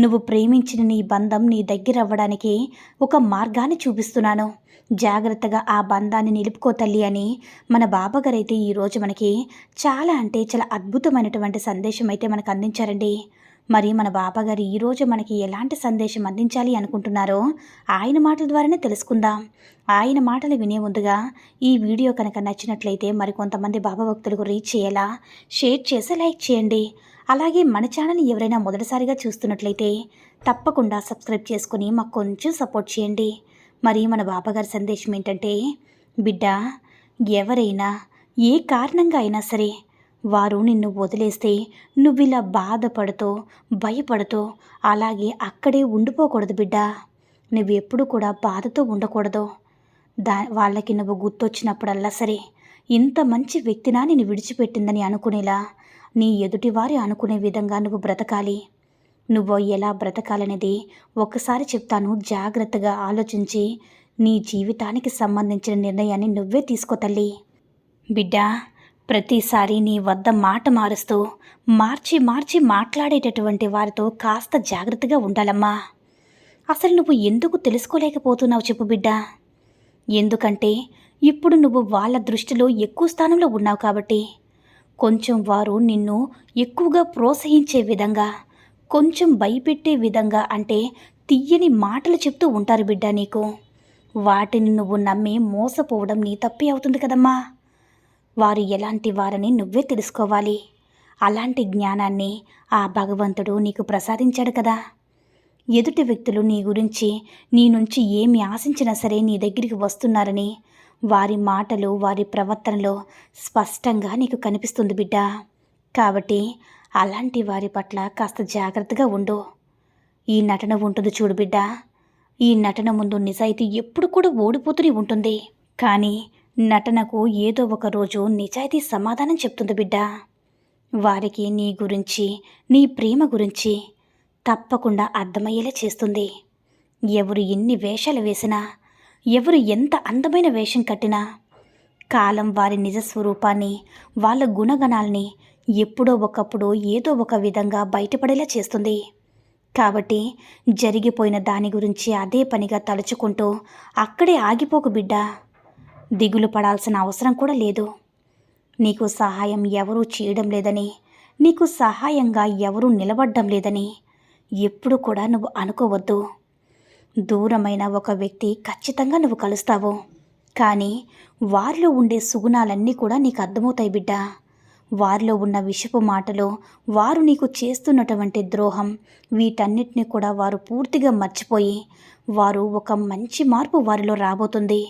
నువ్వు ప్రేమించిన నీ బంధం నీ దగ్గర అవ్వడానికి ఒక మార్గాన్ని చూపిస్తున్నాను. జాగ్రత్తగా ఆ బంధాన్ని నిలుపుకో తల్లి అని మన బాబాగారైతే ఈరోజు మనకి చాలా అంటే చాలా అద్భుతమైనటువంటి సందేశం అయితే మనకు అందించారండి. మరి మన బాబాగారు ఈరోజు మనకి ఎలాంటి సందేశం అందించాలి అనుకుంటున్నారో ఆయన మాటల ద్వారానే తెలుసుకుందాం. ఆయన మాటలు వినే ముందుగా ఈ వీడియో కనుక నచ్చినట్లయితే మరికొంతమంది బాబా భక్తులకు రీచ్ చేయాలా? షేర్ చేసి లైక్ చేయండి. అలాగే మన ఛానల్ని ఎవరైనా మొదటిసారిగా చూస్తున్నట్లయితే తప్పకుండా సబ్స్క్రైబ్ చేసుకుని మాకు కొంచెం సపోర్ట్ చేయండి. మరి మన బాబాగారి సందేశం ఏంటంటే బిడ్డ ఎవరైనా ఏ కారణంగా అయినా సరే వారు నిన్ను వదిలేస్తే నువ్వు ఇలా బాధపడుతూ భయపడుతూ అలాగే అక్కడే ఉండిపోకూడదు బిడ్డ. నువ్వు ఎప్పుడు కూడా బాధతో ఉండకూడదు. దా వాళ్ళకి నువ్వు గుర్తొచ్చినప్పుడల్లా సరే ఇంత మంచి వ్యక్తినా నేను విడిచిపెట్టిందని అనుకునేలా? నీ ఎదుటివారి అనుకునే విధంగా నువ్వు బ్రతకాలి. నువ్వు ఎలా బ్రతకాలనేది ఒక్కసారి చెప్తాను. జాగ్రత్తగా ఆలోచించి నీ జీవితానికి సంబంధించిన నిర్ణయాన్ని నువ్వే తీసుకో తల్లి. బిడ్డా ప్రతిసారి నీ వద్ద మాట మారుస్తూ మార్చి మార్చి మాట్లాడేటటువంటి వారితో కాస్త జాగ్రత్తగా ఉండాలమ్మా. అసలు నువ్వు ఎందుకు తెలుసుకోలేకపోతున్నావు చెప్పు బిడ్డా. ఎందుకంటే ఇప్పుడు నువ్వు వాళ్ళ దృష్టిలో ఎక్కువ స్థానంలో ఉన్నావు కాబట్టి. కొంచెం వారు నిన్ను ఎక్కువగా ప్రోత్సహించే విధంగా కొంచెం భయపెట్టే విధంగా అంటే తీయని మాటలు చెప్తూ ఉంటారు బిడ్డ నీకు. వాటిని నువ్వు నమ్మి మోసపోవడం నీ తప్పే అవుతుంది కదమ్మా. వారు ఎలాంటి వారని నువ్వే తెలుసుకోవాలి. అలాంటి జ్ఞానాన్ని ఆ భగవంతుడు నీకు ప్రసాదించాడు కదా. ఎదుటి వ్యక్తులు నీ గురించి నీ నుంచి ఏమి ఆశించినా సరే నీ దగ్గరికి వస్తున్నారని వారి మాటలు వారి ప్రవర్తనలో స్పష్టంగా నీకు కనిపిస్తుంది బిడ్డ. కాబట్టి అలాంటి వారి పట్ల కాస్త జాగ్రత్తగా ఉండు. ఈ నటన ఉంటుంది చూడు బిడ్డ. ఈ నటన ముందు నిజాయితీ ఎప్పుడు కూడా ఓడిపోతూనే ఉంటుంది. కానీ నటనకు ఏదో ఒక రోజు నిజాయితీ సమాధానం చెప్తుంది బిడ్డ. వారికి నీ గురించి నీ ప్రేమ గురించి తప్పకుండా అర్థమయ్యేలా చేస్తుంది. ఎవరు ఎన్ని వేషాలు వేసినా ఎవరు ఎంత అందమైన వేషం కట్టినా కాలం వారి నిజస్వరూపాన్ని వాళ్ళ గుణగణాల్ని ఎప్పుడో ఒకప్పుడు ఏదో ఒక విధంగా బయటపడేలా చేస్తుంది. కాబట్టి జరిగిపోయిన దాని గురించి అదే పనిగా తలుచుకుంటూ అక్కడే ఆగిపోకు బిడ్డ. దిగులు పడాల్సిన అవసరం కూడా లేదు. నీకు సహాయం ఎవరూ చేయడం లేదని నీకు సహాయంగా ఎవరూ నిలబడ్డం లేదని ఎప్పుడు కూడా నువ్వు అనుకోవద్దు. దూరమైన ఒక వ్యక్తి ఖచ్చితంగా నువ్వు కలుస్తావు. కానీ వారిలో ఉండే సుగుణాలన్నీ కూడా నీకు అర్థమవుతాయి బిడ్డ. వారిలో ఉన్న విషపు మాటలు వారు నీకు చేస్తున్నటువంటి ద్రోహం వీటన్నిటిని కూడా వారు పూర్తిగా మర్చిపోయి వారు ఒక మంచి మార్పు వారిలో రాబోతుంది.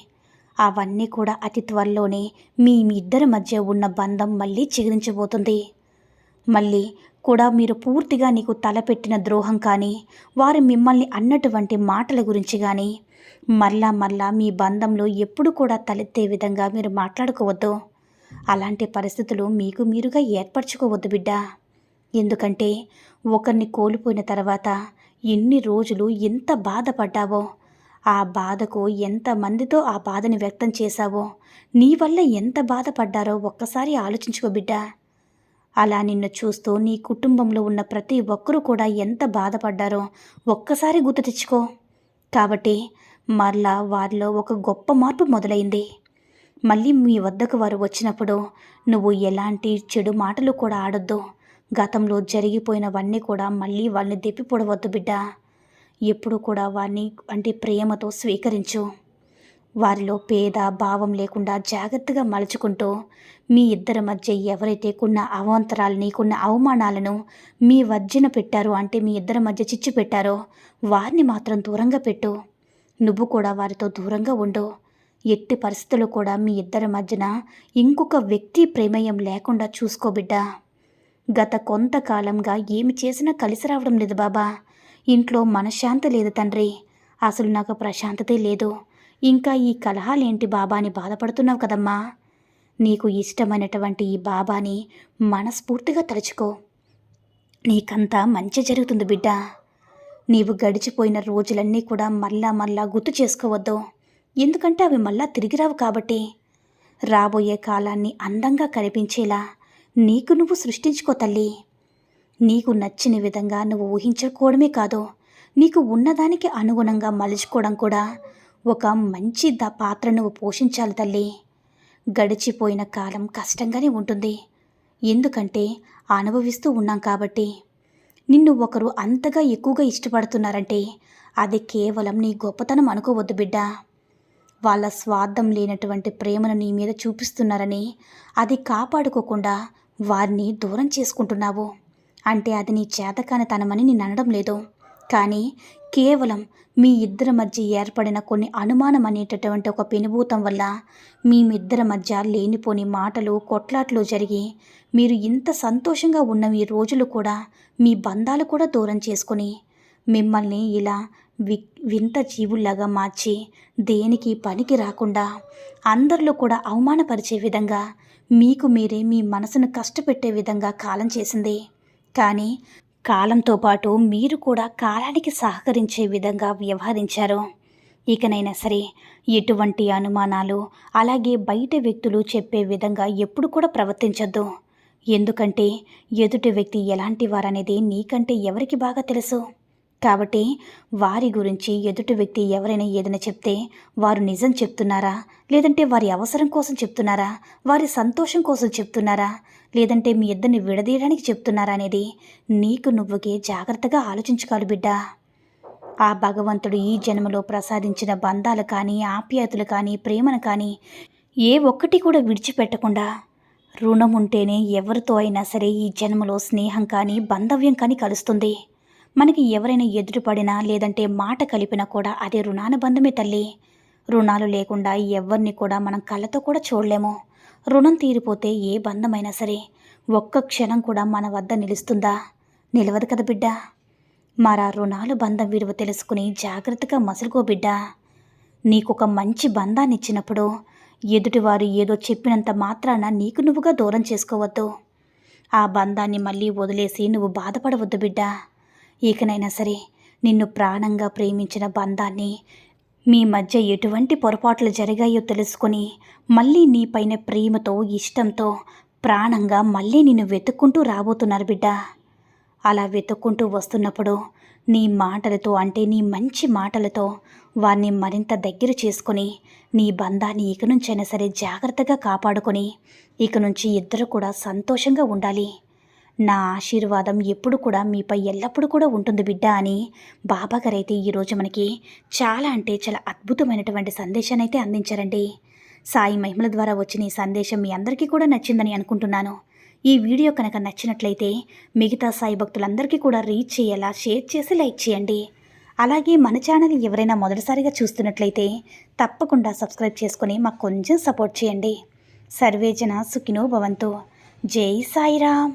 అవన్నీ కూడా అతి త్వరలోనే మీ ఇద్దరి మధ్య ఉన్న బంధం మళ్ళీ చిగురించబోతుంది. మళ్ళీ కూడా మీరు పూర్తిగా నీకు తలపెట్టిన ద్రోహం కానీ వారు మిమ్మల్ని అన్నటువంటి మాటల గురించి కానీ మరలా మరలా మీ బంధంలో ఎప్పుడు కూడా తలెత్తే విధంగా మీరు మాట్లాడుకోవద్దు. అలాంటి పరిస్థితులు మీకు మీరుగా ఏర్పరచుకోవద్దు బిడ్డ. ఎందుకంటే ఒకరిని కోల్పోయిన తర్వాత ఎన్ని రోజులు ఎంత బాధపడ్డావో ఆ బాధకు ఎంతమందితో ఆ బాధని వ్యక్తం చేశావో నీ వల్ల ఎంత బాధపడ్డారో ఒక్కసారి ఆలోచించుకో బిడ్డ. అలా నిన్ను చూస్తూ నీ కుటుంబంలో ఉన్న ప్రతి ఒక్కరూ కూడా ఎంత బాధపడ్డారో ఒక్కసారి గుర్తు తెచ్చుకో. కాబట్టి మరలా వారిలో ఒక గొప్ప మార్పు మొదలైంది. మళ్ళీ మీ వద్దకు వారు వచ్చినప్పుడు నువ్వు ఎలాంటి చెడు మాటలు కూడా ఆడొద్దు. గతంలో జరిగిపోయినవన్నీ కూడా మళ్ళీ వాళ్ళని దెప్పి పొడవద్దు బిడ్డ. ఎప్పుడు కూడా వారిని అంటే ప్రేమతో స్వీకరించు. వారిలో పేద భావం లేకుండా జాగ్రత్తగా మలుచుకుంటూ మీ ఇద్దరి మధ్య ఎవరైతే కొన్న అవాంతరాలని కొన్న అవమానాలను మీ వర్జన పెట్టారో అంటే మీ ఇద్దరి మధ్య చిచ్చు పెట్టారో వారిని మాత్రం దూరంగా పెట్టు. నువ్వు కూడా వారితో దూరంగా ఉండు. ఎట్టి పరిస్థితులు కూడా మీ ఇద్దరి మధ్యన ఇంకొక వ్యక్తి ప్రమేయం లేకుండా చూసుకోబిడ్డా గత కొంతకాలంగా ఏమి చేసినా కలిసి రావడం లేదు బాబా. ఇంట్లో మనశ్శాంతి లేదు తండ్రి. అసలు నాకు ప్రశాంతతే లేదు. ఇంకా ఈ కలహాలేంటి బాబా అని బాధపడుతున్నావు కదమ్మా? నీకు ఇష్టమైనటువంటి ఈ బాబాని మనస్ఫూర్తిగా తలుచుకో. నీకంతా మంచి జరుగుతుంది బిడ్డ. నీవు గడిచిపోయిన రోజులన్నీ కూడా మళ్ళా మళ్ళా గుర్తు చేసుకోవద్దు. ఎందుకంటే అవి మళ్ళా తిరిగి రావు కాబట్టి. రాబోయే కాలాన్ని అందంగా కనిపించేలా నీకు నువ్వు సృష్టించుకో తల్లి. నీకు నచ్చిన విధంగా నువ్వు ఊహించుకోవడమే కాదు నీకు ఉన్నదానికి అనుగుణంగా మలుచుకోవడం కూడా ఒక మంచి ద పాత్ర నువ్వు పోషించాలి తల్లి. గడిచిపోయిన కాలం కష్టంగానే ఉంటుంది. ఎందుకంటే అనుభవిస్తూ ఉన్నాం కాబట్టి. నిన్ను ఒకరు అంతగా ఎక్కువగా ఇష్టపడుతున్నారంటే అది కేవలం నీ గొప్పతనం అనుకోవద్దు బిడ్డ. వాళ్ళ స్వార్థం లేనటువంటి ప్రేమను నీ మీద చూపిస్తున్నారని అది కాపాడుకోకుండా వారిని దూరం చేసుకుంటున్నావు. అంటే అది నీ చేతకానితనమని నేను అనడం లేదు. కానీ కేవలం మీ ఇద్దరి మధ్య ఏర్పడిన కొన్ని అనుమానం అనేటటువంటి ఒక పెనుభూతం వల్ల మీ ఇద్దరి మధ్య లేనిపోని మాటలు కొట్లాట్లు జరిగి మీరు ఇంత సంతోషంగా ఉన్న మీ రోజులు కూడా మీ బంధాలు కూడా దూరం చేసుకొని మిమ్మల్ని ఇలా వి వింత జీవుల్లాగా మార్చి దేనికి పనికి రాకుండా అందరిలో కూడా అవమానపరిచే విధంగా మీకు మీరే మీ మనసును కష్టపెట్టే విధంగా కాలం చేసింది. కానీ కాలంతో పాటు మీరు కూడా కాలానికి సహకరించే విధంగా వ్యవహరించారు. ఇకనైనా సరే ఎటువంటి అనుమానాలు అలాగే బయట వ్యక్తులు చెప్పే విధంగా ఎప్పుడు కూడా ప్రవర్తించొద్దు. ఎందుకంటే ఎదుటి వ్యక్తి ఎలాంటి వారనేది నీకంటే ఎవరికి బాగా తెలుసు? కాబట్టి వారి గురించి ఎదుటి వ్యక్తి ఎవరైనా ఏదైనా చెప్తే వారు నిజం చెప్తున్నారా? లేదంటే వారి అవసరం కోసం చెప్తున్నారా? వారి సంతోషం కోసం చెప్తున్నారా? లేదంటే మీ ఇద్దరిని విడదీయడానికి చెప్తున్నారా అనేది నీకు నువ్వుకే జాగ్రత్తగా ఆలోచించుకోవాలి బిడ్డ. ఆ భగవంతుడు ఈ జన్మలో ప్రసాదించిన బంధాలు కానీ ఆప్యాయతలు కానీ ప్రేమను కానీ ఏ ఒక్కటి కూడా విడిచిపెట్టకుండా రుణం ఉంటేనే ఎవరితో అయినా సరే ఈ జన్మలో స్నేహం కానీ బంధవ్యం కానీ కలుస్తుంది. మనకి ఎవరైనా ఎదురుపడినా లేదంటే మాట కలిపినా కూడా అదే రుణానుబంధమే తల్లి. రుణాలు లేకుండా ఎవరిని కూడా మనం కళ్ళతో కూడా చూడలేము. రుణం తీరిపోతే ఏ బంధమైనా సరే ఒక్క క్షణం కూడా మన వద్ద నిలుస్తుందా? నిలవదు కదా బిడ్డ. మరా రుణాలు బంధం విలువ తెలుసుకుని జాగ్రత్తగా మసులుకో బిడ్డ. నీకొక మంచి బంధాన్ని ఇచ్చినప్పుడు ఎదుటివారు ఏదో చెప్పినంత మాత్రాన నీకు నువ్వుగా దూరం చేసుకోవద్దు. ఆ బంధాన్ని మళ్ళీ వదిలేసి నువ్వు బాధపడవద్దు బిడ్డ. ఇకనైనా సరే నిన్ను ప్రాణంగా ప్రేమించిన బంధాన్ని మీ మధ్య ఎటువంటి పొరపాట్లు జరిగాయో తెలుసుకొని మళ్ళీ నీపైన ప్రేమతో ఇష్టంతో ప్రాణంగా మళ్ళీ నిన్ను వెతుక్కుంటూ రాబోతున్నారు బిడ్డ. అలా వెతుక్కుంటూ వస్తున్నప్పుడు నీ మాటలతో అంటే నీ మంచి మాటలతో వారిని మరింత దగ్గర చేసుకొని నీ బంధాన్ని ఇక నుంచైనా సరే జాగ్రత్తగా కాపాడుకొని ఇక నుంచి ఇద్దరు కూడా సంతోషంగా ఉండాలి. నా ఆశీర్వాదం ఎప్పుడు కూడా మీపై ఎల్లప్పుడూ కూడా ఉంటుంది బిడ్డ అని బాబాగారైతే ఈరోజు మనకి చాలా అంటే చాలా అద్భుతమైనటువంటి సందేశాన్ని అయితే అందించారండి. సాయి మహిమల ద్వారా వచ్చిన ఈ సందేశం మీ అందరికీ కూడా నచ్చిందని అనుకుంటున్నాను. ఈ వీడియో కనుక నచ్చినట్లయితే మిగతా సాయి భక్తులందరికీ కూడా రీచ్ చేయేలా షేర్ చేసి లైక్ చేయండి. అలాగే మన ఛానల్ ఎవరైనా మొదటిసారిగా చూస్తున్నట్లయితే తప్పకుండా సబ్స్క్రైబ్ చేసుకొని మాకు కొంచెం సపోర్ట్ చేయండి. సర్వేజన సుఖినో భవంతు. జై సాయిరామ్.